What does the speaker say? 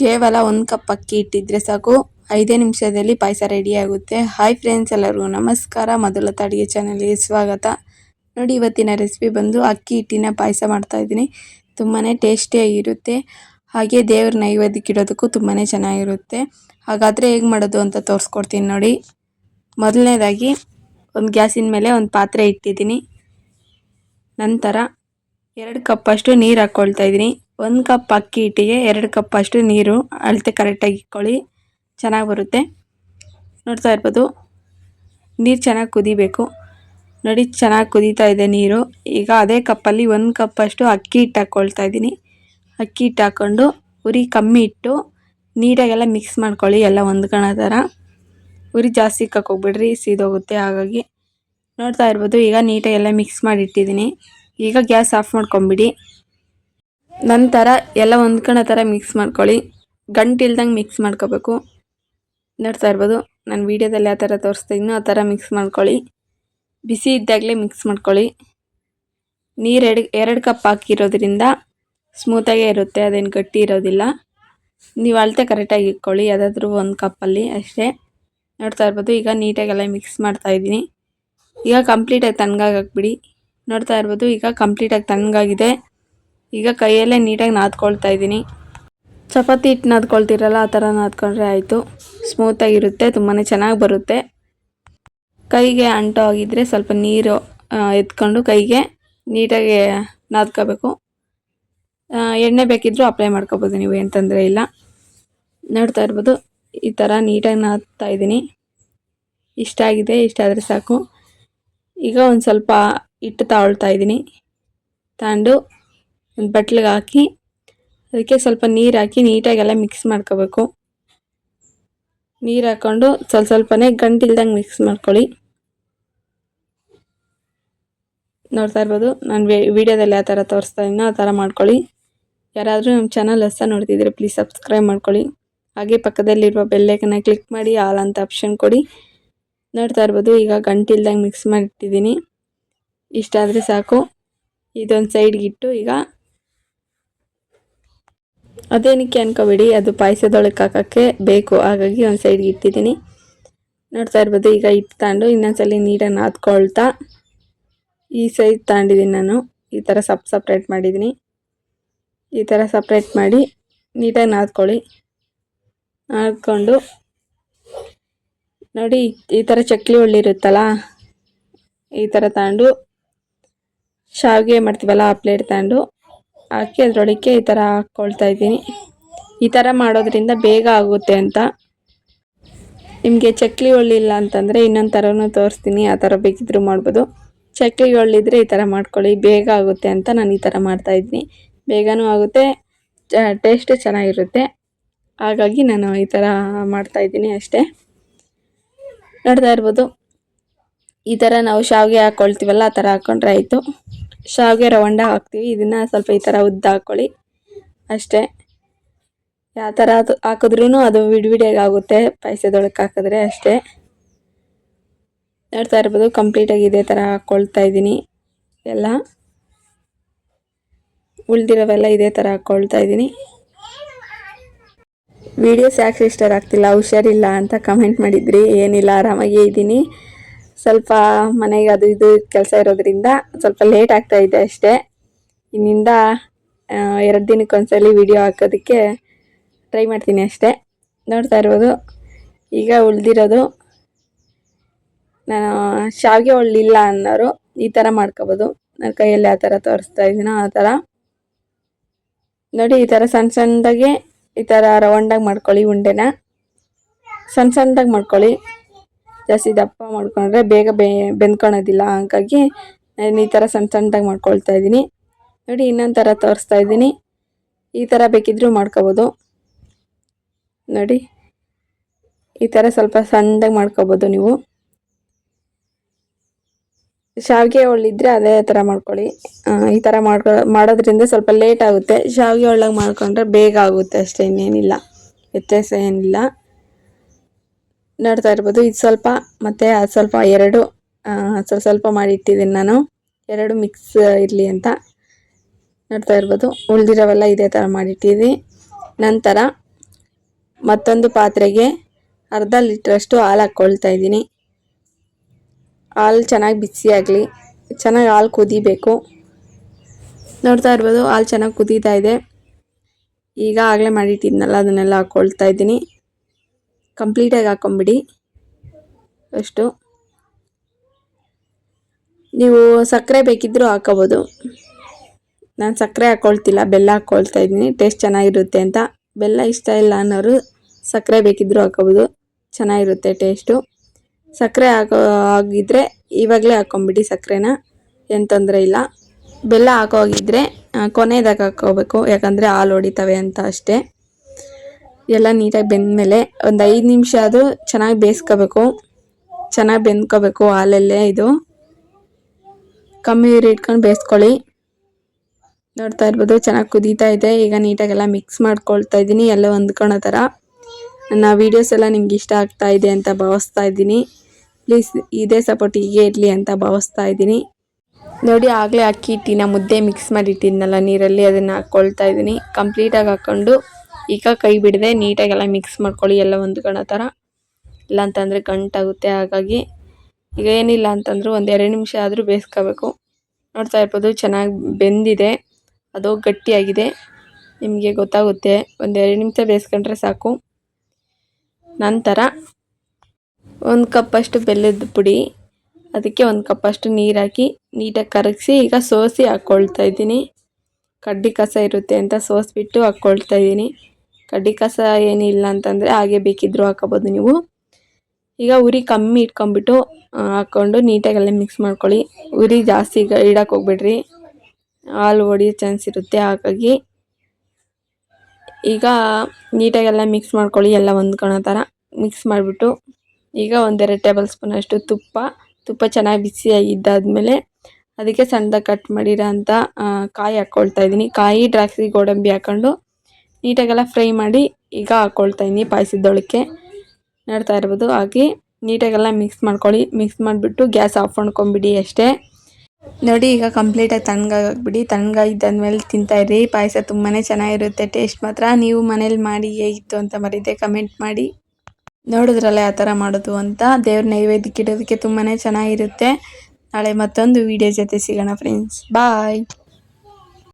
ಕೇವಲ ಒಂದು ಕಪ್ ಅಕ್ಕಿ ಇಟ್ಟಿದ್ರೆ ಸಾಕು. ಐದೇ ನಿಮಿಷದಲ್ಲಿ ಪಾಯಸ ರೆಡಿ ಆಗುತ್ತೆ. ಹಾಯ್ ಫ್ರೆಂಡ್ಸ್ ಎಲ್ಲರಿಗೂ ನಮಸ್ಕಾರ. ಮೊದಲ ಅಡುಗೆ ಚಾನಲ್ಗೆ ಸ್ವಾಗತ. ನೋಡಿ, ಇವತ್ತಿನ ರೆಸಿಪಿ ಬಂದು ಅಕ್ಕಿ ಹಿಟ್ಟಿನ ಪಾಯಸ ಮಾಡ್ತಾ ಇದ್ದೀನಿ. ತುಂಬಾ ಟೇಸ್ಟಿಯಾಗಿರುತ್ತೆ ಹಾಗೆ ದೇವ್ರ ನೈವೇದ್ಯಕ್ಕೆ ಇಡೋದಕ್ಕೂ ತುಂಬಾ ಚೆನ್ನಾಗಿರುತ್ತೆ. ಹಾಗಾದರೆ ಹೇಗೆ ಮಾಡೋದು ಅಂತ ತೋರಿಸ್ಕೊಡ್ತೀನಿ ನೋಡಿ. ಮೊದಲನೇದಾಗಿ ಒಂದು ಗ್ಯಾಸಿನ ಮೇಲೆ ಒಂದು ಪಾತ್ರೆ ಇಟ್ಟಿದ್ದೀನಿ. ನಂತರ ಎರಡು ಕಪ್ಪಷ್ಟು ನೀರು ಹಾಕ್ಕೊಳ್ತಾ ಇದ್ದೀನಿ. ಒಂದು ಕಪ್ ಅಕ್ಕಿ ಹಿಟ್ಟಿಗೆ, ಎರಡು ಕಪ್ ಅಷ್ಟು ನೀರು ಅಳತೆ ಕರೆಕ್ಟಾಗಿ ಇಟ್ಕೊಳ್ಳಿ. ಚೆನ್ನಾಗಿ ಬರುತ್ತೆ. ನೋಡ್ತಾ ಇರ್ಬೋದು, ನೀರು ಚೆನ್ನಾಗಿ ಕುದಿಬೇಕು. ನೋಡಿ, ಚೆನ್ನಾಗಿ ಕುದೀತಾ ಇದೆ ನೀರು. ಈಗ ಅದೇ ಕಪ್ಪಲ್ಲಿ ಒಂದು ಕಪ್ಪಷ್ಟು ಅಕ್ಕಿ ಹಿಟ್ಟು ಹಾಕ್ಕೊಳ್ತಾ ಇದ್ದೀನಿ. ಅಕ್ಕಿ ಹಿಟ್ಟು ಹಾಕ್ಕೊಂಡು ಉರಿ ಕಮ್ಮಿ ಇಟ್ಟು ನೀಟಾಗೆಲ್ಲ ಮಿಕ್ಸ್ ಮಾಡ್ಕೊಳ್ಳಿ ಎಲ್ಲ ಹೊಂದ್ಕೊಳ್ಳೋ ಥರ ಉರಿ ಜಾಸ್ತಿ ಕಕ್ಕೋಗ್ಬಿಡ್ರಿ ಸೀದೋಗುತ್ತೆ ಹಾಗಾಗಿ. ನೋಡ್ತಾ ಇರ್ಬೋದು, ಈಗ ನೀಟಾಗಿ ಎಲ್ಲ ಮಿಕ್ಸ್ ಮಾಡಿ ಇಟ್ಟಿದ್ದೀನಿ. ಈಗ ಗ್ಯಾಸ್ ಆಫ್ ಮಾಡ್ಕೊಂಬಿಡಿ. ನಂತರ ಎಲ್ಲ ಹೊಂದ್ಕೊಳ್ಳೋ ಥರ ಮಿಕ್ಸ್ ಮಾಡ್ಕೊಳ್ಳಿ. ಗಂಟು ಇಲ್ದಂಗೆ ಮಿಕ್ಸ್ ಮಾಡ್ಕೋಬೇಕು. ನೋಡ್ತಾ ಇರ್ಬೋದು, ನಾನು ವೀಡಿಯೋದಲ್ಲಿ ಯಾವ ಥರ ತೋರಿಸ್ತಾ ಇದ್ದೀನೋ ಆ ಥರ ಮಿಕ್ಸ್ ಮಾಡ್ಕೊಳ್ಳಿ. ಬಿಸಿ ಇದ್ದಾಗಲೇ ಮಿಕ್ಸ್ ಮಾಡ್ಕೊಳ್ಳಿ. ನೀರು ಎರಡು ಎರಡು ಕಪ್ ಹಾಕಿರೋದ್ರಿಂದ ಸ್ಮೂತಾಗೇ ಇರುತ್ತೆ, ಅದೇನು ಗಟ್ಟಿ ಇರೋದಿಲ್ಲ. ನೀವು ಅಳತೆ ಕರೆಕ್ಟಾಗಿ ಇಟ್ಕೊಳ್ಳಿ, ಯಾವುದಾದ್ರೂ ಒಂದು ಕಪ್ಪಲ್ಲಿ ಅಷ್ಟೇ. ನೋಡ್ತಾ ಇರ್ಬೋದು, ಈಗ ನೀಟಾಗೆಲ್ಲ ಮಿಕ್ಸ್ ಮಾಡ್ತಾ ಇದ್ದೀನಿ. ಈಗ ಕಂಪ್ಲೀಟಾಗಿ ತಣ್ಣಗಾಗಕ್ಬಿಡಿ ನೋಡ್ತಾ ಇರ್ಬೋದು, ಈಗ ಕಂಪ್ಲೀಟಾಗಿ ತಣ್ಣಗಾಗಿದೆ. ಈಗ ಕೈಯಲ್ಲೇ ನೀಟಾಗಿ ನಾದ್ಕೊಳ್ತಾ ಇದ್ದೀನಿ. ಚಪಾತಿ ಹಿಟ್ಟು ನಾದ್ಕೊಳ್ತಿರಲ್ಲ, ಆ ಥರ ನಾದ್ಕೊಂಡ್ರೆ ಆಯಿತು. ಸ್ಮೂತಾಗಿರುತ್ತೆ ತುಂಬಾ ಚೆನ್ನಾಗಿ ಬರುತ್ತೆ. ಕೈಗೆ ಅಂಟು ಆಗಿದ್ದರೆ ಸ್ವಲ್ಪ ನೀರು ಎತ್ಕೊಂಡು ಕೈಗೆ ನೀಟಾಗಿ ನಾದ್ಕೋಬೇಕು. ಎಣ್ಣೆ ಬೇಕಿದ್ದರೂ ಅಪ್ಲೈ ಮಾಡ್ಕೋಬೋದು ನೀವು, ಏನು ತೊಂದರೆ ಇಲ್ಲ. ನೋಡ್ತಾ ಇರ್ಬೋದು, ಈ ಥರ ನೀಟಾಗಿ ನಾದ್ತಾ ಇದ್ದೀನಿ. ಇಷ್ಟ ಆಗಿದೆ, ಇಷ್ಟ ಆದರೆ ಸಾಕು. ಈಗ ಒಂದು ಸ್ವಲ್ಪ ಹಿಟ್ಟು ತಗೊಳ್ತಾ ಇದ್ದೀನಿ. ತಗೊಂಡು ಬಟ್ಲಿಗೆ ಹಾಕಿ ಅದಕ್ಕೆ ಸ್ವಲ್ಪ ನೀರು ಹಾಕಿ ನೀಟಾಗೆಲ್ಲ ಮಿಕ್ಸ್ ಮಾಡ್ಕೋಬೇಕು. ನೀರು ಹಾಕ್ಕೊಂಡು ಸ್ವಲ್ಪ ಸ್ವಲ್ಪನೇ ಗಂಟಿಲ್ದಂಗೆ ಮಿಕ್ಸ್ ಮಾಡ್ಕೊಳ್ಳಿ. ನೋಡ್ತಾ ಇರ್ಬೋದು, ನಾನು ವಿಡಿಯೋದಲ್ಲಿ ಯಾವ ಥರ ತೋರಿಸ್ತಾ ಇದ್ದೀನೋ ಆ ಥರ ಮಾಡ್ಕೊಳ್ಳಿ. ಯಾರಾದರೂ ನಮ್ಮ ಚಾನಲ್ ಹೊಸ ನೋಡ್ತಿದ್ರೆ ಪ್ಲೀಸ್ ಸಬ್ಸ್ಕ್ರೈಬ್ ಮಾಡ್ಕೊಳ್ಳಿ. ಹಾಗೆ ಪಕ್ಕದಲ್ಲಿರುವ ಬೆಲ್ಲೈಕನ್ನ ಕ್ಲಿಕ್ ಮಾಡಿ ಆಲ್ ಅಂತ ಆಪ್ಷನ್ ಕೊಡಿ. ನೋಡ್ತಾ ಇರ್ಬೋದು, ಈಗ ಗಂಟಿಲ್ದಂಗೆ ಮಿಕ್ಸ್ ಮಾಡಿಟ್ಟಿದ್ದೀನಿ. ಇಷ್ಟಾದರೆ ಸಾಕು. ಇದೊಂದು ಸೈಡ್ಗಿಟ್ಟು ಈಗ ಅದೇನಕ್ಕೆ ಅನ್ಕೋಬೇಡಿ ಅದು ಪಾಯಸದೊಳಗೆ ಹಾಕೋಕ್ಕೆ ಬೇಕು. ಹಾಗಾಗಿ ಒಂದು ಸೈಡ್ಗೆ ಇಟ್ಟಿದ್ದೀನಿ. ನೋಡ್ತಾ ಇರ್ಬೋದು, ಈಗ ಹಿಟ್ಟು ತಗೊಂಡು ಇನ್ನೊಂದ್ಸಲ ನೀರನ್ನು ನಾದ್ಕೊಳ್ತಾ ಈ ಸೈಡ್ ತಗೊಂಡಿದ್ದೀನಿ ನಾನು. ಈ ಥರ ಸಪ್ ಸಪ್ರೇಟ್ ಮಾಡಿದ್ದೀನಿ. ಈ ಥರ ಸಪ್ರೇಟ್ ಮಾಡಿ ನೀಟಾಗಿ ನಾದ್ಕೊಳ್ಳಿ ನಾದ್ಕೊಂಡು ನೋಡಿ, ಈ ಥರ ಚಕ್ಲಿ ಒಳ್ಳಿರುತ್ತಲ್ಲ ಈ ಥರ ತಗೊಂಡು ಶಾವಿಗೆ ಮಾಡ್ತೀವಲ್ಲ, ಆ ಪ್ಲೇಟ್ ತಗೊಂಡು ಹಾಕಿ ಅದರೊಳಕ್ಕೆ ಈ ಥರ ಹಾಕ್ಕೊಳ್ತಾ ಇದ್ದೀನಿ. ಈ ಥರ ಮಾಡೋದ್ರಿಂದ ಬೇಗ ಆಗುತ್ತೆ ಅಂತ. ನಿಮಗೆ ಚಕ್ಲಿ ಒಳ್ಳಿಲ್ಲ ಅಂತಂದರೆ ಇನ್ನೊಂದು ಥರನೂ ತೋರಿಸ್ತೀನಿ, ಆ ಥರ ಬೇಕಿದ್ರೂ ಮಾಡ್ಬೋದು. ಚಕ್ಲಿ ಒಳ್ಳಿದ್ರೆ ಈ ಥರ ಮಾಡ್ಕೊಳ್ಳಿ, ಬೇಗ ಆಗುತ್ತೆ ಅಂತ ನಾನು ಈ ಥರ ಮಾಡ್ತಾಯಿದ್ದೀನಿ ಬೇಗನೂ ಆಗುತ್ತೆ ಟೇಸ್ಟು ಚೆನ್ನಾಗಿರುತ್ತೆ. ಹಾಗಾಗಿ ನಾನು ಈ ಥರ ಮಾಡ್ತಾಯಿದ್ದೀನಿ ಅಷ್ಟೇ. ನೋಡ್ತಾ ಇರ್ಬೋದು. ಈ ಥರ ನಾವು ಶಾವಿಗೆ ಹಾಕ್ಕೊಳ್ತೀವಲ್ಲ ಆ ಥರ ಹಾಕ್ಕೊಂಡ್ರೆ ಆಯಿತು. ಶಾವಿಗೆ ರವಂಡ ಹಾಕ್ತೀವಿ. ಇದನ್ನು ಸ್ವಲ್ಪ ಈ ಥರ ಉದ್ದ ಹಾಕ್ಕೊಳ್ಳಿ ಅಷ್ಟೇ. ಯಾವ ಥರ ಅದು ಹಾಕಿದ್ರೂ ಅದು ವಿಡಿಯಾಗಿ ಆಗುತ್ತೆ. ಹಾಕಿದ್ರೆ ಅಷ್ಟೇ. ನೋಡ್ತಾ ಇರ್ಬೋದು ಕಂಪ್ಲೀಟಾಗಿ ಇದೇ ಥರ ಹಾಕ್ಕೊಳ್ತಾ ಇದ್ದೀನಿ. ಎಲ್ಲ. ಉಳಿದಿರೋವೆಲ್ಲ ಇದೇ ಥರ ಹಾಕ್ಕೊಳ್ತಾ ಇದ್ದೀನಿ. ವಿಡಿಯೋಸ್ ಯಾಕೆ ಇಷ್ಟ ಆಗ್ತಿಲ್ಲ, ಹುಷಾರಿಲ್ಲ ಅಂತ ಕಮೆಂಟ್ ಮಾಡಿದ್ರಿ. ಏನಿಲ್ಲ, ಆರಾಮಾಗೇ ಇದ್ದೀನಿ. ಸ್ವಲ್ಪ ಮನೆಗೆ ಅದು ಇದು ಕೆಲಸ ಇರೋದ್ರಿಂದ ಸ್ವಲ್ಪ ಲೇಟ್ ಆಗ್ತಾ ಇದೆ ಅಷ್ಟೇ. ಇನ್ನಿಂದ ಎರಡು ದಿನಕ್ಕೆ ಒಂದ್ಸಲಿ ವಿಡಿಯೋ ಹಾಕೋದಕ್ಕೆ ಟ್ರೈ ಮಾಡ್ತೀನಿ ಅಷ್ಟೇ. ನೋಡ್ತಾ ಇರ್ಬೋದು. ಈಗ ಉಳಿದಿರೋದು, ನಾನು ಶಾವಿಗೆ ಒಳ್ಳಿಲ್ಲ ಅನ್ನೋರು ಈ ಥರ ಮಾಡ್ಕೋಬೋದು. ನನ್ನ ಕೈಯಲ್ಲಿ ಆ ಥರ ತೋರಿಸ್ತಾ ಇದ್ದೀನೋ ಆ ಥರ ನೋಡಿ, ಈ ಥರ ಸಣ್ಣ ಸಣ್ಣದಾಗೆ ಈ ಥರ ರೌಂಡಾಗಿ ಮಾಡ್ಕೊಳ್ಳಿ ಉಂಡೆನ. ಸಣ್ಣ ಸಣ್ಣದಾಗಿ ಮಾಡ್ಕೊಳ್ಳಿ. ಜಾಸ್ತಿ ದಪ್ಪ ಮಾಡ್ಕೊಂಡ್ರೆ ಬೇಗ ಬೇ, ಬೆಂದ್ಕೊಳೋದಿಲ್ಲ. ಹಾಗಾಗಿ ನಾನು ಈ ಥರ ಸಣ್ಣ ಸಣ್ಣದಾಗಿ ಮಾಡ್ಕೊಳ್ತಾ ಇದ್ದೀನಿ. ನೋಡಿ ಇನ್ನೊಂದು ಥರ ತೋರಿಸ್ತಾ ಇದ್ದೀನಿ. ಈ ಥರ ಬೇಕಿದ್ರೂ ಮಾಡ್ಕೋಬೋದು. ನೋಡಿ, ಈ ಥರ ಸ್ವಲ್ಪ ಸಣ್ಣದಾಗಿ ಮಾಡ್ಕೋಬೋದು ನೀವು. ಶಾವಿಗೆ ಒಳ್ಳಿದ್ರೆ ಅದೇ ಥರ ಮಾಡ್ಕೊಳ್ಳಿ. ಈ ಥರ ಮಾಡ್ಕೊ, ಮಾಡೋದ್ರಿಂದ ಸ್ವಲ್ಪ ಲೇಟ್ ಆಗುತ್ತೆ. ಶಾವಿಗೆ ಒಳ್ಳಗೆ ಮಾಡ್ಕೊಂಡ್ರೆ ಬೇಗ ಆಗುತ್ತೆ ಅಷ್ಟೇ, ಇನ್ನೇನಿಲ್ಲ. ವ್ಯತ್ಯಾಸ ಏನಿಲ್ಲ. ನೋಡ್ತಾ ಇರ್ಬೋದು. ಇದು ಸ್ವಲ್ಪ ಮತ್ತು ಅದು ಸ್ವಲ್ಪ ಎರಡು ಸ್ವಲ್ಪ ಸ್ವಲ್ಪ ಮಾಡಿ ಇಟ್ಟಿದ್ದೀನಿ ನಾನು. ಎರಡು ಮಿಕ್ಸ್ ಇರಲಿ ಅಂತ ನೋಡ್ತಾ ಇರ್ಬೋದು. ಉಳಿದಿರೋವೆಲ್ಲ ಇದೇ ಥರ ಮಾಡಿಟ್ಟಿದ್ದೀನಿ ನಂತರ ಮತ್ತೊಂದು ಪಾತ್ರೆಗೆ ಅರ್ಧ ಲೀಟ್ರಷ್ಟು ಹಾಲು ಹಾಕ್ಕೊಳ್ತಾ ಇದ್ದೀನಿ. ಹಾಲು ಚೆನ್ನಾಗಿ ಬಿಸಿ ಆಗಲಿ, ಚೆನ್ನಾಗಿ ಹಾಲು ಕುದಿಬೇಕು. ನೋಡ್ತಾ ಇರ್ಬೋದು, ಹಾಲು ಚೆನ್ನಾಗಿ ಕುದೀತಾ ಇದೆ. ಈಗ ಆಗಲೇ ಮಾಡಿಟ್ಟಿದ್ನಲ್ಲ ಅದನ್ನೆಲ್ಲ ಹಾಕ್ಕೊಳ್ತಾ ಇದ್ದೀನಿ. ಕಂಪ್ಲೀಟಾಗಿ ಹಾಕ್ಕೊಂಬಿಡಿ ಅಷ್ಟು. ನೀವು ಸಕ್ಕರೆ ಬೇಕಿದ್ದರೂ ಹಾಕೋಬೋದು. ನಾನು ಸಕ್ಕರೆ ಹಾಕ್ಕೊಳ್ತಿಲ್ಲ ಬೆಲ್ಲ ಹಾಕ್ಕೊಳ್ತಾ ಇದ್ದೀನಿ. ಟೇಸ್ಟ್ ಚೆನ್ನಾಗಿರುತ್ತೆ ಅಂತ. ಬೆಲ್ಲ ಇಷ್ಟ ಇಲ್ಲ ಅನ್ನೋರು ಸಕ್ಕರೆ ಬೇಕಿದ್ದರೂ ಹಾಕೋಬೋದು. ಚೆನ್ನಾಗಿರುತ್ತೆ ಟೇಸ್ಟು ಸಕ್ಕರೆ ಹಾಕೋ ಆಗಿದ್ದರೆ ಇವಾಗಲೇ ಹಾಕ್ಕೊಂಬಿಡಿ ಸಕ್ಕರೆನ. ಏನು ತೊಂದರೆ ಇಲ್ಲ. ಬೆಲ್ಲ ಹಾಕೋಗಿದ್ರೆ ಕೊನೆದಾಗ ಹಾಕ್ಕೋಬೇಕು ಯಾಕಂದರೆ ಹಾಲು ಹೊಡಿತವೆ ಅಂತ ಅಷ್ಟೇ. ಎಲ್ಲ ನೀಟಾಗಿ ಬೆಂದಮೇಲೆ ಒಂದು ಐದು ನಿಮಿಷ ಅದು ಚೆನ್ನಾಗಿ ಬೇಯಿಸ್ಕೋಬೇಕು. ಚೆನ್ನಾಗಿ ಬೆಂದ್ಕೋಬೇಕು ಹಾಲಲ್ಲೇ ಇದು. ಕಮ್ಮಿ ಇಟ್ಕೊಂಡು ಬೇಯಿಸ್ಕೊಳ್ಳಿ. ನೋಡ್ತಾ ಇರ್ಬೋದು ಚೆನ್ನಾಗಿ ಕುದೀತಾ ಇದೆ. ಈಗ ನೀಟಾಗೆಲ್ಲ ಮಿಕ್ಸ್ ಮಾಡ್ಕೊಳ್ತಾ ಇದ್ದೀನಿ. ಎಲ್ಲ ಹೊಂದ್ಕೊಳೋ ಥರ. ನನ್ನ ವೀಡಿಯೋಸ್ ಎಲ್ಲ ನಿಮ್ಗೆ ಇಷ್ಟ ಆಗ್ತಾ ಇದೆ ಅಂತ ಭಾವಿಸ್ತಾ ಇದ್ದೀನಿ. ಪ್ಲೀಸ್ ಇದೇ ಸಪೋರ್ಟ್ ಹೀಗೆ ಇರಲಿ ಅಂತ ಭಾವಿಸ್ತಾ ಇದ್ದೀನಿ. ನೋಡಿ, ಆಗಲೇ ಅಕ್ಕಿ ಹಿಟ್ಟಿನ ಮುದ್ದೆ ಮಿಕ್ಸ್ ಮಾಡಿಟ್ಟಿದ್ನಲ್ಲ ನೀರಲ್ಲಿ. ಅದನ್ನು ಹಾಕ್ಕೊಳ್ತಾ ಇದ್ದೀನಿ. ಕಂಪ್ಲೀಟಾಗಿ ಹಾಕ್ಕೊಂಡು ಈಗ ಕೈ ಬಿಡದೆ ನೀಟಾಗೆಲ್ಲ ಮಿಕ್ಸ್ ಮಾಡ್ಕೊಳ್ಳಿ, ಎಲ್ಲ ಹೊಂದ್ಕೊಳ್ಳೋ ಥರ ಇಲ್ಲ ಅಂತಂದರೆ ಗಂಟಾಗುತ್ತೆ, ಹಾಗಾಗಿ ಈಗ ಏನಿಲ್ಲ ಅಂತಂದರೂ ಒಂದು ಎರಡು ನಿಮಿಷ ಆದರೂ ಬೇಯಿಸ್ಕೋಬೇಕು. ನೋಡ್ತಾ ಇರ್ಬೋದು, ಚೆನ್ನಾಗಿ ಬೆಂದಿದೆ, ಅದು ಗಟ್ಟಿಯಾಗಿದೆ. ನಿಮಗೆ ಗೊತ್ತಾಗುತ್ತೆ, ಒಂದು ಎರಡು ನಿಮಿಷ ಬೇಯಿಸ್ಕೊಂಡ್ರೆ ಸಾಕು. ನಂತರ ಒಂದು ಕಪ್ಪಷ್ಟು ಬೆಲ್ಲದ ಪುಡಿ, ಅದಕ್ಕೆ ಒಂದು ಕಪ್ಪಷ್ಟು ನೀರು ಹಾಕಿ ನೀಟಾಗಿ ಕರಗಿಸಿ ಈಗ ಸೋಸಿ ಹಾಕ್ಕೊಳ್ತಾ ಇದ್ದೀನಿ. ಕಡ್ಡಿ ಕಸ ಇರುತ್ತೆ ಅಂತ ಸೋಸಿಬಿಟ್ಟು ಹಾಕ್ಕೊಳ್ತಾ ಇದ್ದೀನಿ. ಕಡ್ಡಿ ಕಸ ಏನಿಲ್ಲ ಅಂತಂದರೆ ಹಾಗೆ ಬೇಕಿದ್ದರೂ ಹಾಕೋಬೋದು ನೀವು. ಈಗ ಉರಿ ಕಮ್ಮಿ ಇಟ್ಕೊಂಬಿಟ್ಟು ಹಾಕ್ಕೊಂಡು ನೀಟಾಗೆಲ್ಲ ಮಿಕ್ಸ್ ಮಾಡ್ಕೊಳ್ಳಿ. ಉರಿ ಜಾಸ್ತಿ ಇಡಕ್ಕೆ ಹೋಗ್ಬೇಡ್ರಿ. ಹಾಲು ಹೊಡಿಯೋ ಚಾನ್ಸ್ ಇರುತ್ತೆ ಹಾಗಾಗಿ. ಈಗ ನೀಟಾಗೆಲ್ಲ ಮಿಕ್ಸ್ ಮಾಡ್ಕೊಳ್ಳಿ ಎಲ್ಲ ಹೊಂದ್ಕೊಳೋ ಥರ ಮಿಕ್ಸ್ ಮಾಡಿಬಿಟ್ಟು ಈಗ ಒಂದೆರಡು ಟೇಬಲ್ ಸ್ಪೂನ್ ಅಷ್ಟು ತುಪ್ಪ. ತುಪ್ಪ ಚೆನ್ನಾಗಿ ಬಿಸಿಯಾಗಿದ್ದಾದಮೇಲೆ ಅದಕ್ಕೆ ಸಣ್ಣದಾಗಿ ಕಟ್ ಮಾಡಿರೋ ಅಂಥ ಕಾಯಿ ಹಾಕ್ಕೊಳ್ತಾ ಇದ್ದೀನಿ. ಕಾಯಿ ದ್ರಾಕ್ಷಿ ಗೋಡಂಬಿ ಹಾಕ್ಕೊಂಡು ನೀಟಾಗೆಲ್ಲ ಫ್ರೈ ಮಾಡಿ ಈಗ ಹಾಕ್ಕೊಳ್ತಾ ಇದ್ದೀನಿ ಪಾಯಸದೊಳಕ್ಕೆ. ನೋಡ್ತಾ ಇರ್ಬೋದು. ಹಾಕಿ ನೀಟಾಗೆಲ್ಲ ಮಿಕ್ಸ್ ಮಾಡ್ಕೊಳ್ಳಿ. ಮಿಕ್ಸ್ ಮಾಡಿಬಿಟ್ಟು ಗ್ಯಾಸ್ ಆಫ್ ಮಾಡ್ಕೊಂಬಿಡಿ ಅಷ್ಟೇ. ನೋಡಿ, ಈಗ ಕಂಪ್ಲೀಟಾಗಿ ತಣ್ಣಗಾಗ್ಬಿಡಿ ತಣ್ಣಗಾಗಿದ್ದಾದ್ಮೇಲೆ ತಿಂತಾಯಿರಿ ಪಾಯಸ ತುಂಬಾ ಚೆನ್ನಾಗಿರುತ್ತೆ. ಟೇಸ್ಟ್ ಮಾತ್ರ. ನೀವು ಮನೇಲಿ ಮಾಡಿ ಹೇಗಿತ್ತು ಅಂತ ಮರೀದೆ ಕಮೆಂಟ್ ಮಾಡಿ. ನೋಡಿದ್ರಲ್ಲ ಆ ಥರ ಮಾಡೋದು ಅಂತ. ದೇವ್ರ ನೈವೇದ್ಯಕ್ಕೆ ಇಡೋದಕ್ಕೆ ತುಂಬಾ ಚೆನ್ನಾಗಿರುತ್ತೆ. ನಾಳೆ ಮತ್ತೊಂದು ವಿಡಿಯೋ ಜೊತೆ ಸಿಗೋಣ ಫ್ರೆಂಡ್ಸ್ ಬಾಯ್